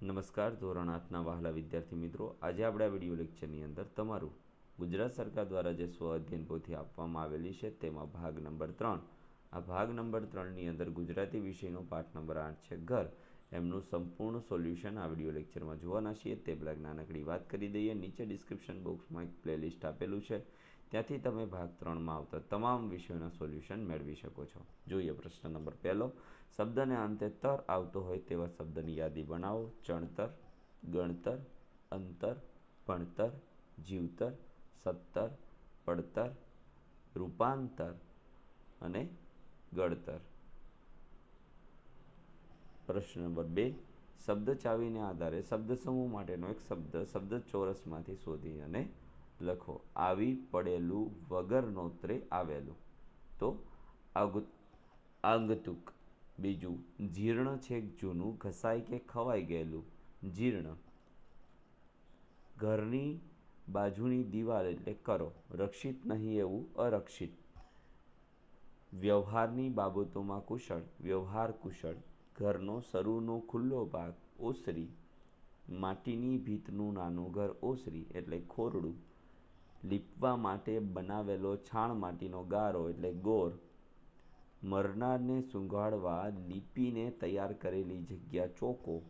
નમસ્કાર, ધોરણ આઠના વહાલા વિદ્યાર્થી મિત્રો. આજે આપણે આ વીડિયો લેક્ચરની અંદર તમારું ગુજરાત સરકાર દ્વારા જે સ્વ અધ્યયન પોથી આપવામાં આવેલી છે તેમાં ભાગ નંબર ત્રણ. આ ભાગ નંબર ત્રણની અંદર ગુજરાતી વિષયનો પાઠ નંબર આઠ છે ઘર. એમનું સંપૂર્ણ સોલ્યુશન આ વીડિયો લેક્ચરમાં જોવાના છીએ. તે પહેલાં નાનકડી વાત કરી દઈએ. નીચે ડિસ્ક્રિપ્શન બોક્સમાં એક પ્લેલિસ્ટ આપેલું છે. ત્યાંથી તમે ભાગ ત્રણમાં આવતા તમામ વિષયોના સોલ્યુશન મેળવી શકો છો. જોઈએ પ્રશ્ન નંબર પહેલો. શબ્દને અંતે તર આવતો હોય તેવા શબ્દની યાદી બનાવો. ચણતર, ગણતર, અંતર, ભણતર, જીવતર, સત્તર, પડતર, રૂપાંતર અને ગળતર પ્રશ્ન નંબર બે. શબ્દ ચાવીને આધારે શબ્દ સમૂહ માટેનો એક શબ્દ શબ્દ ચોરસમાંથી શોધી અને લખો. આવી પડેલું વગર નોતરે આવેલું. તો આગતુક. બીજું, જીર્ણ છેક જૂનું ઘસાય કે ખવાઈ ગયેલું. જીર્ણ. ઘરની બાજુની દિવાલ એટલે કરો, રક્ષિત નહીં એવું, અરક્ષિત. વ્યવહારની બાબતોમાં કુશળ, વ્યવહાર કુશળ. ઘરનો શરૂનો ખુલ્લો ભાગ, ઓસરી. માટીની ભીતનું નાનું ઘર, ઓસરી, એટલે ખોરડું. લીપવા માટે બનાવેલો છાણ માટીનો ગારો, એટલે ગોર. મરનારને સૂંઘાડવા લીપીને તૈયાર કરેલી જગ્યા ચોકો,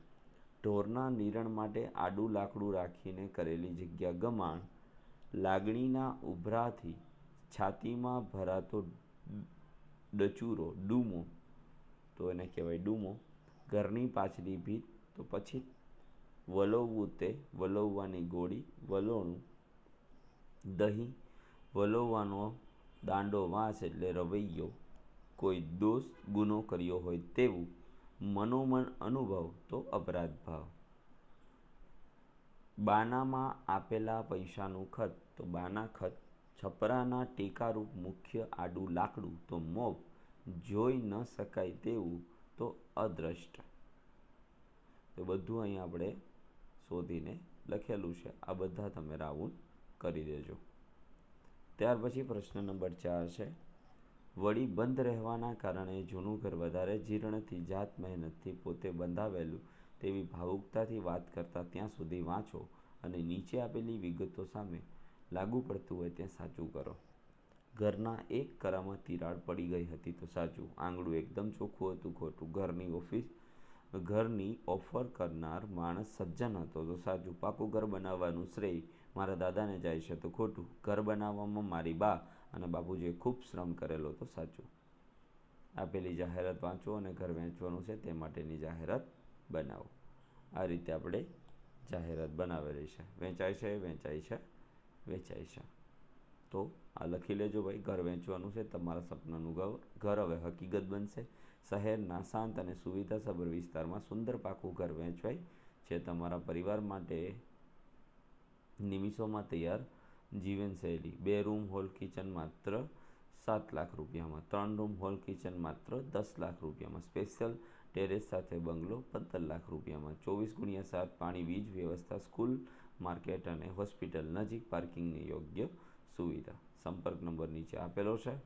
ઢોરના નિરણ માટે આડું લાકડું રાખીને કરેલી જગ્યા ગમાણ, લાગણીના ઉભરાથી છાતીમાં ભરાતો ડચુરો, ડૂમો, તો એને કહેવાય ડૂમો, ઘરની પાછલી ભીત, તો પછી વલોવવું તે વલોવવાની ગોળી, વલોણું, દહીં, વલોવવાનો દાંડો વાંસ એટલે રવૈયો કોઈ દોષ ગુનો કર્યો હોય તેવું મનોમન અનુભવ તો અપરાધ ભાવ. બાનામાં આપેલા પૈસાનું ખત તો બાના ખત, છપરાના ટેકારૂપ મુખ્ય આડું લાકડું તો મોપ, જોઈ ન શકાય તેવું તો અદ્રષ્ટ. તો બધું અહીં આપણે શોધીને લખેલું છે. આ બધા તમે રાઉન્ડ કરી દેજો. ત્યાર પછી પ્રશ્ન નંબર ચાર છે. વળી બંધ રહેવાના કારણે જૂનું ઘર વધારે જીર્ણથી, જાત મહેનતથી પોતે બંધાવેલું તેવી ભાવુકતાથી વાત કરતા ત્યાં સુધી વાંચો અને નીચે આપેલી વિગતો સામે લાગુ પડતું હોય ત્યાં સાચું કરો. ઘરના એક કરામાં તિરાડ પડી ગઈ હતી તો સાચું. આંગળું એકદમ ચોખ્ખું હતું, ખોટું. ઘરની ઓફિસ, ઘરની ઓફર કરનાર માણસ સજ્જન હતો. તો સાચું. પાકું ઘર બનાવવાનું શ્રેય મારા દાદાને જાય છે તો ખોટું. ઘર બનાવવામાં મારી બા અને બાપુજીએ ખૂબ શ્રમ કરેલો તો સાચું. આપેલી જાહેરાત વાંચો અને ઘર વેચવાનું છે તે માટેની જાહેરાત બનાવો. આ રીતે આપણે જાહેરાત બનાવેલી છે. વેચાય છે વેચાય છે વેચાય છે. તો આ લખી લેજો ભાઈ, ઘર વેચવાનું છે, તમારા સપનાનું ઘર ઘર હવે હકીકત બનશે. શહેરના શાંત અને સુવિધાસભર વિસ્તારમાં સુંદર પાકું ઘર વેચવાય છે તમારા પરિવાર માટે નિમિષોમાં તૈયાર જીવનશૈલી. બે રૂમ, હોલ, કિચન માત્ર સાત લાખ રૂપિયામાં. ત્રણ રૂમ, હોલ, કિચન માત્ર દસ લાખ રૂપિયામાં. સ્પેશિયલ ટેરેસ સાથે બંગલો પંદર લાખ રૂપિયામાં. ચોવીસ ગુણ્યા સાત પાણી, વીજ વ્યવસ્થા, સ્કૂલ, માર્કેટ અને હોસ્પિટલ નજીક પાર્કિંગની યોગ્ય સુવિધા. સંપર્ક નંબર નીચે આપેલો છે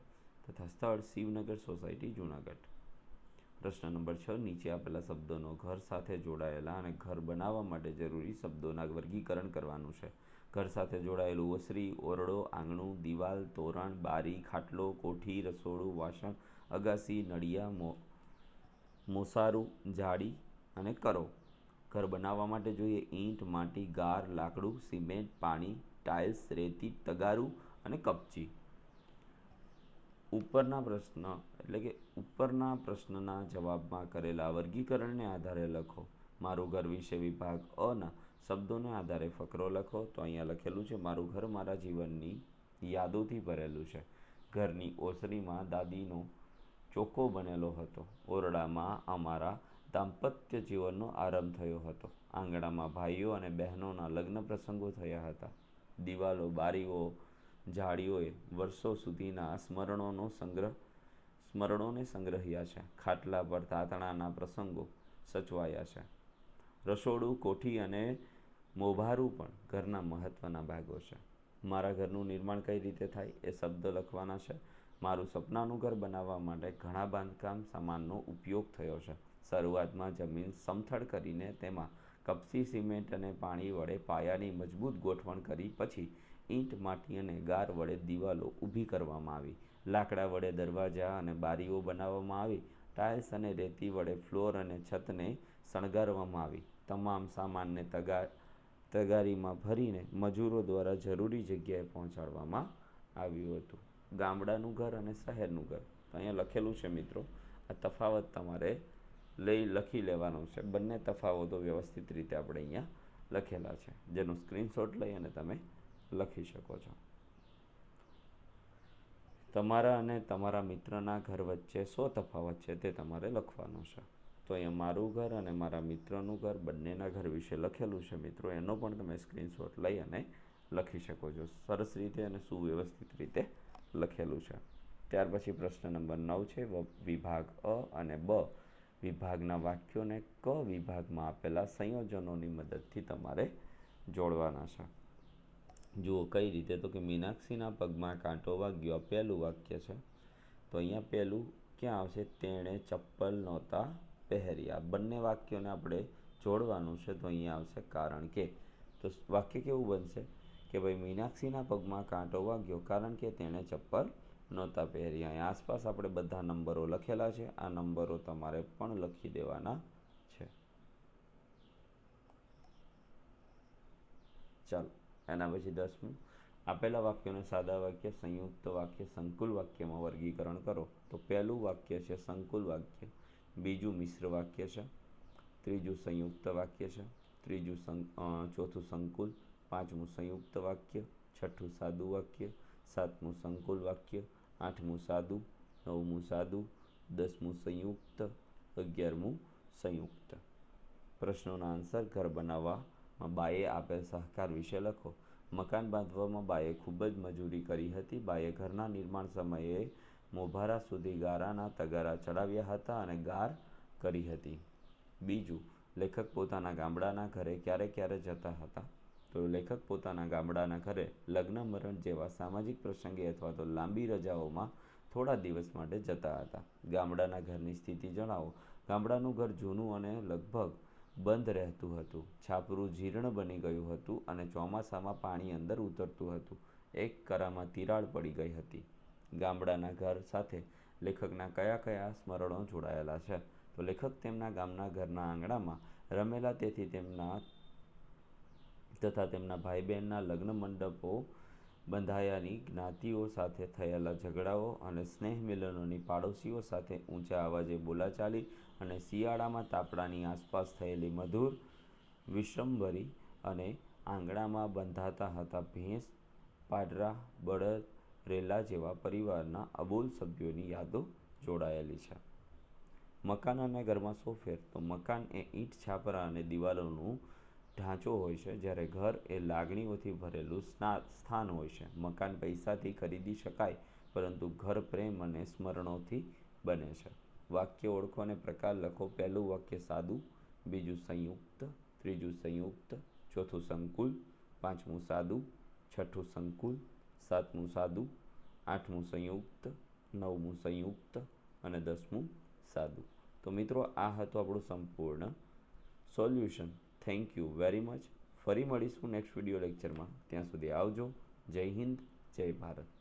તથા સ્થળ શિવનગર સોસાયટી, જુનાગઢ. પ્રશ્ન નંબર છ, નીચે આપેલા શબ્દોનો ઘર સાથે જોડાયેલા અને ઘર બનાવવા માટે જરૂરી શબ્દોના વર્ગીકરણ કરવાનું છે. ઘર સાથે જોડાયેલું ઓસરી, ઓરડો, આંગણું, દિવાલ, તોરણ, બારી, ખાટલો, કોઠી, રસોડું, વાસણ, અગાસી, નળિયા મોસારું જાળી અને કરો. ઘર બનાવવા માટે જોઈએ ઈંટ, માટી, ગાર, લાકડું, સિમેન્ટ, પાણી, ટાઇલ્સ, રેતી, તગારું અને કપચી. ઉપરના પ્રશ્ન, એટલે કે ઉપરના પ્રશ્નના જવાબમાં કરેલા વર્ગીકરણને આધારે લખો. મારું ઘર વિશે વિભાગ અના શબ્દોને આધારે ફકરો લખો, તો અહીંયા લખેલું છે, મારું ઘર મારા જીવનની યાદોથી ભરેલું છે. ઘરની ઓસરીમાં દાદીનો ચોખ્ખો બનેલો હતો. ઓરડામાં અમારા દાંપત્ય જીવનનો આરંભ થયો હતો. આંગણામાં ભાઈઓ અને બહેનોના લગ્ન પ્રસંગો થયા હતા. દિવાલો, બારીઓ જાળીઓએ વર્ષો સુધીના સ્મરણોનો સંગ્રહ, સ્મરણોને સંગ્રહ્યા છે. ખાટલા પર તાતણાના પ્રસંગો સચવાયા છે. રસોડું, કોઠી અને મોભારું પણ ઘરના મહત્ત્વના ભાગો છે. મારા ઘરનું નિર્માણ કઈ રીતે થાય એ શબ્દ લખવાના છે. મારું સપનાનું ઘર બનાવવા માટે ઘણા બાંધકામ સામાનનો ઉપયોગ થયો છે. શરૂઆતમાં જમીન સમથળ કરીને તેમાં કપસી, સિમેન્ટ અને પાણી વડે પાયાની મજબૂત ગોઠવણ કરી, પછી ઈંટ, માટી અને ગાર વડે દિવાલો ઊભી કરવામાં આવી. લાકડા વડે દરવાજા અને બારીઓ બનાવવામાં આવી. ટાઇલ્સ અને રેતી વડે ફ્લોર અને છતને શણગારવામાં આવી. તમામ સામાનને તગાર તગારીમાં ભરીને મજૂરો દ્વારા જરૂરી જગ્યાએ પહોંચાડવામાં આવ્યું હતું. ગામડાનું ઘર અને શહેરનું ઘર. તો અહીંયા લખેલું છે મિત્રો, આ તફાવત તમારે લઈ લખી લેવાનો છે. બંને તફાવતો વ્યવસ્થિત રીતે આપણે અહીંયા લખેલા છે. જેનો સ્ક્રીનશોટ લઈ અને તમે લખી શકો છો. તમારા અને તમારા મિત્રના ઘર વચ્ચે શો તફાવત છે તે તમારે લખવાનો છે. તો અહીંયા મારું ઘર અને મારા મિત્રનું ઘર બંનેના ઘર વિશે લખેલું છે. મિત્રો, એનો પણ તમે સ્ક્રીનશોટ લઈ અને લખી શકો છો. સરસ રીતે અને સુવ્યવસ્થિત રીતે લખેલું છે. ત્યાર પછી પ્રશ્ન નંબર નવ છે. વિભાગ અ અને બ વિભાગના વાક્યોને ક વિભાગમાં આપેલા સંયોજનોની મદદથી તમારે જોડવાના છે. જુઓ, કઈ રીતે? તો કે મીનાક્ષીના પગમાં કાંટો વાગ્યો પહેલું વાક્ય છે. તો અહીંયા પહેલું ક્યાં આવશે? તેણે ચપ્પલ નહોતા પહેર્યા. બંને વાક્યોને આપણે જોડવાનું છે તો અહીંયા આવશે કારણ કે. તો વાક્ય કેવું બનશે? કે ભાઈ, મીનાક્ષીના પગમાં કાંટો વાગ્યો કારણ કે તેણે ચપ્પલ નહોતા પહેર્યા અહીં આસપાસ આપણે બધા નંબરો લખેલા છે. આ નંબરો તમારે પણ લખી દેવાના છે. ચાલો, એના પછી દસમું. આપેલા વાક્યોને સાદા વાક્ય, સંયુક્ત વાક્ય, સંકુલ વાક્યમાં વર્ગીકરણ કરો. તો પહેલું વાક્ય છે સંકુલ વાક્ય. બીજું મિશ્ર વાક્ય છે, ત્રીજું સંયુક્ત વાક્ય છે, ત્રીજું ચોથું સંકુલ, પાંચમું સંયુક્ત વાક્ય, છઠ્ઠું સાદું વાક્ય, સાતમું સંકુલ વાક્ય, આઠમું સાદું, નવમું સાદું, દસમું સંયુક્ત, અગિયારમું સંયુક્ત. પ્રશ્નોના આન્સર ઘર બનાવવામાં બાએ આપેલ સહકાર વિશે લખો. મકાન બાંધવામાં બાએ ખૂબ જ મજૂરી કરી હતી. બાએ ઘરના નિર્માણ સમયે મોભારા સુધી ગારાના તગારા ચડાવ્યા હતા અને ગાર કરી હતી. બીજું, લેખક પોતાના ગામડાના ઘરે ક્યારે ક્યારે જતા હતા? તો લેખક પોતાના ગામડાના ઘરે લગ્ન, મરણ જેવા સામાજિક પ્રસંગે અથવા તો લાંબી રજાઓમાં થોડા દિવસ માટે જતા હતા. ગામડાના ઘરની સ્થિતિ જણાવો. ગામડાનું ઘર જૂનું અને લગભગ બંધ રહેતું હતું. છાપરું જીર્ણ બની ગયું હતું અને ચોમાસામાં પાણી અંદર ઉતરતું હતું. એક કરામાં તિરાડ પડી ગઈ હતી. ગામડાના ઘર સાથે લેખકના કયા કયા સ્મરણો જોડાયેલા છે? તો લેખક તેમના ગામના ઘરના આંગણામાં રમેલા તેથી તેમના તથા તેમના ભાઈ બહેનના લગ્ન મંડપો બંધાયાની જ્ઞાતિઓ સાથે થયેલા ઝઘડાઓ અને સ્નેહ મિલનોની પાડોશીઓ સાથે ઊંચા અવાજે બોલાચાલી અને શિયાળામાં તાપડાની આસપાસ થયેલી મધુર વિશ્રમભરી અને આંગણામાં બંધાતા હતા. ભેંસ, પાડરા, બળદ રેલા જેવા પરિવારના અબોલ સભ્યોની યાદો જોડાયેલી છે. મકાન અને ઘરમાં શું ફેર તો મકાન એ ઈંટ, છાપરા અને દિવાલોનું ઢાંચો હોય છે, જ્યારે ઘર એ લાગણીઓથી ભરેલું સ્થાન હોય છે. મકાન પૈસાથી ખરીદી શકાય, પરંતુ ઘર પ્રેમ અને સ્મરણોથી બને છે. વાક્ય ઓળખો અને પ્રકાર લખો. પહેલું વાક્ય સાદું, બીજું સંયુક્ત, ત્રીજું સંયુક્ત, ચોથું સંકુલ, પાંચમું સાદું, છઠ્ઠું સંકુલ સાતમું સાદું, આઠમું સંયુક્ત, નવમું સંયુક્ત અને દસમું સાદું. તો મિત્રો, આ હતું આપણું સંપૂર્ણ solution. Thank you very much ફરી મળીશું નેક્સ્ટ વીડિયો લેક્ચરમાં ત્યાં સુધી આવજો. જય હિન્દ, જય ભારત.